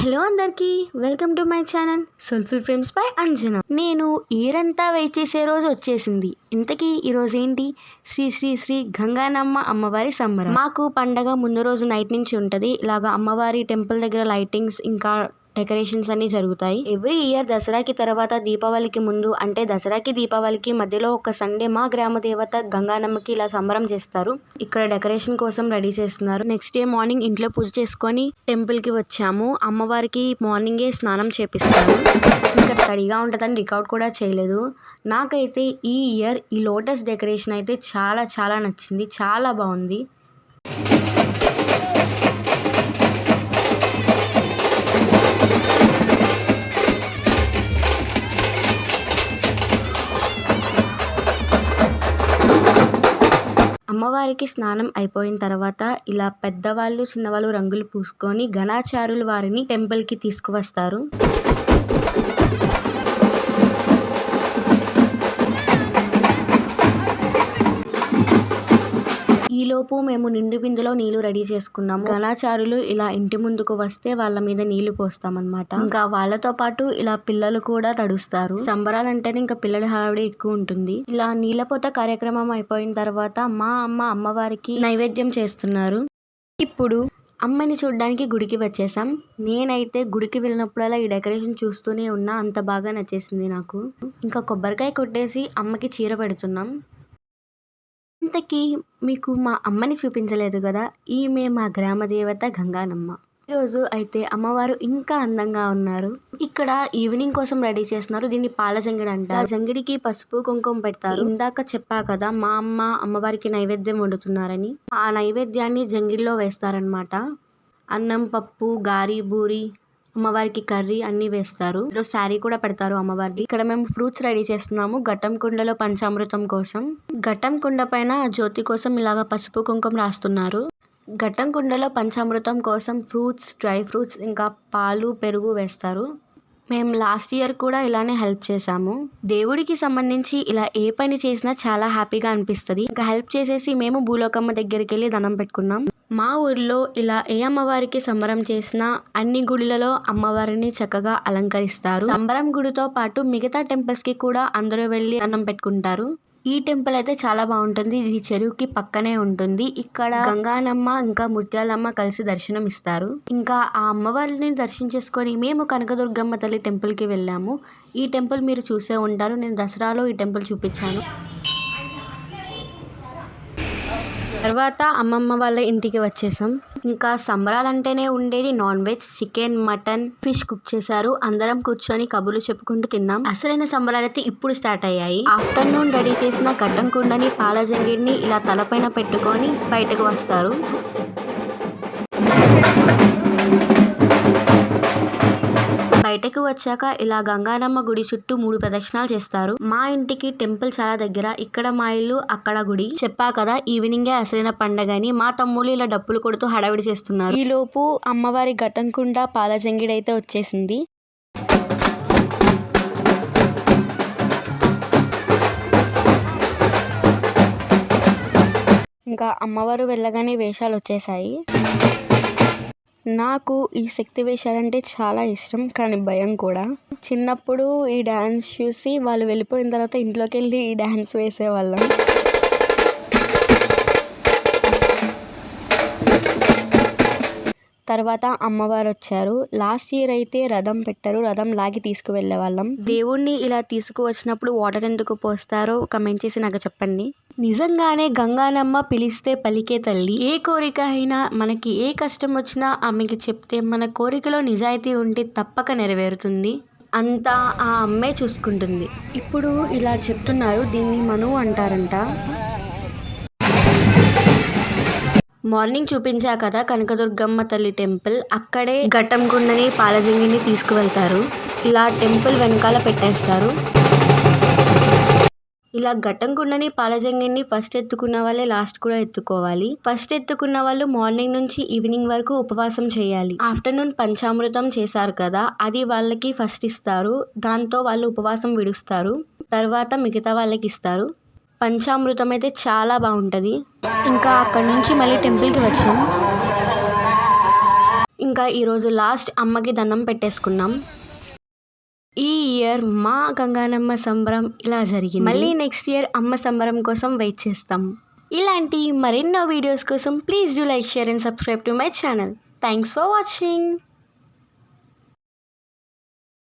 Hello అందరికీ welcome to my channel soulful frames by Anjana. నేను ఈరంతా వెయిట్ చేసే రోజు వచ్చేసింది. ఇంతకీ ఈరోజు ఏంటి? శ్రీ శ్రీ శ్రీ గంగానమ్మ అమ్మవారి సంబరం. మాకు పండగ ముందు రోజు నైట్ నుంచి ఉంటుంది. ఇలాగ అమ్మవారి టెంపుల్ దగ్గర లైటింగ్స్ ఇంకా డెకరేషన్స్ అన్ని జరుగుతాయి. ఎవ్రీ ఇయర్ దసరాకి తర్వాత దీపావళికి ముందు అంటే దసరాకి దీపావళికి మధ్యలో ఒక సండే మా గ్రామ దేవత గంగానమ్మకి ఇలా సంబరం చేస్తారు. ఇక్కడ డెకరేషన్ కోసం రెడీ చేస్తున్నారు. నెక్స్ట్ డే మార్నింగ్ ఇంట్లో పూజ చేసుకొని టెంపుల్కి వచ్చాము. అమ్మవారికి మార్నింగే స్నానం చేపిస్తారు ఇంకా తడిగా ఉంటుందని రికార్డ్ కూడా చేయలేదు. నాకైతే ఈ ఇయర్ ఈ లోటస్ డెకరేషన్ అయితే చాలా చాలా నచ్చింది. చాలా బాగుంది. అమ్మవారికి స్నానం అయిపోయిన తర్వాత ఇలా పెద్దవాళ్ళు చిన్నవాళ్ళు రంగులు పూసుకొని ఘనాచారులు వారిని టెంపుల్కి తీసుకువస్తారు. ఈలోపు మేము నిండు బిందులో నీళ్ళు రెడీ చేసుకున్నాము. కళాచారులు ఇలా ఇంటి ముందుకు వస్తే వాళ్ళ మీద నీళ్ళు పోస్తామన్నమాట. ఇంకా వాళ్ళతో పాటు ఇలా పిల్లలు కూడా తడుస్తారు. సంబరాలు అంటేనే ఇంకా పిల్లల హడావిడి ఎక్కువ ఉంటుంది. ఇలా నీళ్ళపోత కార్యక్రమం అయిపోయిన తర్వాత మా అమ్మ అమ్మవారికి నైవేద్యం చేస్తున్నారు. ఇప్పుడు అమ్మని చూడడానికి గుడికి వచ్చేసాం. నేనైతే గుడికి వెళ్ళినప్పుడల్లా ఈ డెకరేషన్ చూస్తూనే ఉన్నా. అంత బాగా నచ్చేసింది నాకు. ఇంకా కొబ్బరికాయ కొట్టేసి అమ్మకి చీర పెడుతున్నాం. ఇంతకీ మీకు మా అమ్మని చూపించలేదు కదా? ఈమె మా గ్రామ దేవత గంగానమ్మ. ఈరోజు అయితే అమ్మవారు ఇంకా అందంగా ఉన్నారు. ఇక్కడ ఈవినింగ్ కోసం రెడీ చేస్తున్నారు. దీన్ని పాల జంగిడి అంటారు. జంగిడికి పసుపు కుంకుమ పెడతారు. ఇందాక చెప్పా కదా మా అమ్మ అమ్మవారికి నైవేద్యం వండుతున్నారని. ఆ నైవేద్యాన్ని జంగిడిలో వేస్తారనమాట అన్నం పప్పు గారి బూరి అమ్మవారికి కర్రీ అన్ని వేస్తారు. ఈరోజు శారీ కూడా పెడతారు అమ్మవారికి. ఇక్కడ మేము ఫ్రూట్స్ రెడీ చేస్తున్నాము. ఘటం కుండలో పంచామృతం కోసం. ఘటం కుండ పైన జ్యోతి కోసం ఇలాగ పసుపు కుంకుమ రాస్తున్నారు. ఘటం కుండలో పంచామృతం కోసం ఫ్రూట్స్ డ్రై ఫ్రూట్స్ ఇంకా పాలు పెరుగు వేస్తారు. మేము లాస్ట్ ఇయర్ కూడా ఇలానే హెల్ప్ చేశాము. దేవుడికి సంబంధించి ఇలా ఏ పని చేసినా చాలా హ్యాపీగా అనిపిస్తుంది. ఇంకా హెల్ప్ చేసేసి మేము భూలోకమ్మ దగ్గరికి వెళ్ళి దండం పెట్టుకున్నాం. మా ఊర్లో ఇలా ఏ అమ్మవారికి సంబరం చేసినా అన్ని గుడిలలో అమ్మవారిని చక్కగా అలంకరిస్తారు. సంబరం గుడితో పాటు మిగతా టెంపుల్స్కి కూడా అందరూ వెళ్ళి అన్నం పెట్టుకుంటారు. ఈ టెంపుల్ అయితే చాలా బాగుంటుంది. ఇది చెరువుకి పక్కనే ఉంటుంది. ఇక్కడ గంగానమ్మ ఇంకా ముత్యాలమ్మ కలిసి దర్శనం ఇస్తారు. ఇంకా ఆ అమ్మవారిని దర్శించేసుకొని మేము కనకదుర్గమ్మ తల్లి టెంపుల్కి వెళ్ళాము. ఈ టెంపుల్ మీరు చూసే ఉంటారు. నేను దసరాలో ఈ టెంపుల్ చూపించాను. తర్వాత అమ్మమ్మ వాళ్ళ ఇంటికి వచ్చేసాం. ఇంకా సంబరాలు అంటేనే ఉండేది non veg chicken mutton fish cook చేశారు. అందరం కూర్చొని కబుర్లు చెప్పుకుంటూ తిన్నాం. అసలైన సంబరాలు అయితే ఇప్పుడు స్టార్ట్ అయ్యాయి. ఆఫ్టర్నూన్ రెడీ చేసిన గడ్డం కుండని పాల జంగిడిని ఇలా తలపైన పెట్టుకొని బయటకు వస్తారు. ఇంటికి వచ్చాక ఇలా గంగారమ్మ గుడి చుట్టూ మూడు ప్రదక్షిణాలు చేస్తారు. మా ఇంటికి టెంపుల్ చాలా దగ్గర. ఇక్కడ మా ఇల్లు అక్కడ గుడి. చెప్పా కదా ఈవినింగే అసలైన పండగని మా తమ్ముళ్ళు ఇలా డప్పులు కొడుతూ హడావిడి చేస్తున్నారు. ఈ లోపు అమ్మవారి గతంకుండా పాలజంగిడి వచ్చేసింది. ఇంకా అమ్మవారు వెళ్ళగానే వేషాలు వచ్చేసాయి నాకు ఈ శక్తి వేషాలంటే చాలా ఇష్టం కానీ భయం కూడా. చిన్నప్పుడు ఈ డ్యాన్స్ చూసి వాళ్ళు వెళ్ళిపోయిన తర్వాత ఇంట్లోకి వెళ్ళి ఈ డ్యాన్స్ వేసేవాళ్ళం. తర్వాత అమ్మవారు వచ్చారు. లాస్ట్ ఇయర్ అయితే రథం పెట్టారు. రథం లాగి తీసుకువెళ్ళే వాళ్ళం దేవుణ్ణి ఇలా తీసుకువచ్చినప్పుడు వాటర్ ఎందుకు పోస్తారో కమెంట్ చేసి నాకు చెప్పండి. నిజంగానే గంగానమ్మ పిలిస్తే పలికే తల్లి. ఏ కోరిక అయినా మనకి ఏ కష్టం వచ్చినా ఆమెకి చెప్తే మన కోరికలో నిజాయితీ ఉంటే తప్పక నెరవేరుతుంది. అంతా ఆ అమ్మే చూసుకుంటుంది. ఇప్పుడు ఇలా చెప్తున్నారు దీన్ని మను అంటారంట. మార్నింగ్ చూపించా కదా కనకదుర్గమ్మ తల్లి టెంపుల్. అక్కడే ఘట్టం గుండని పాలజంగిని తీసుకువెళ్తారు. ఇలా టెంపుల్ వెనకాల పెట్టేస్తారు. ఇలా గట్టం కుండని పాలజంగిని ఫస్ట్ ఎత్తుకున్న వాళ్ళే లాస్ట్ కూడా ఎత్తుకోవాలి. ఫస్ట్ ఎత్తుకున్న వాళ్ళు మార్నింగ్ నుంచి ఈవినింగ్ వరకు ఉపవాసం చేయాలి. ఆఫ్టర్నూన్ పంచామృతం చేశారు కదా అది వాళ్ళకి ఫస్ట్ ఇస్తారు. దాంతో వాళ్ళు ఉపవాసం విడుస్తారు. తర్వాత మిగతా వాళ్ళకి ఇస్తారు. పంచామృతం అయితే చాలా బాగుంటుంది. ఇంకా అక్కడి నుంచి మళ్ళీ టెంపుల్కి వచ్చాం. ఇంకా ఈరోజు లాస్ట్ అమ్మకి దండం పెట్టేసుకున్నాం. ఈ ఇయర్ మా గంగానమ్మ సంబరం ఇలా జరిగింది. మళ్ళీ నెక్స్ట్ ఇయర్ అమ్మ సంబరం కోసం వెయిట్ చేస్తాం. ఇలాంటి మరెన్నో వీడియోస్ కోసం please do like share and subscribe to my channel. Thanks for watching.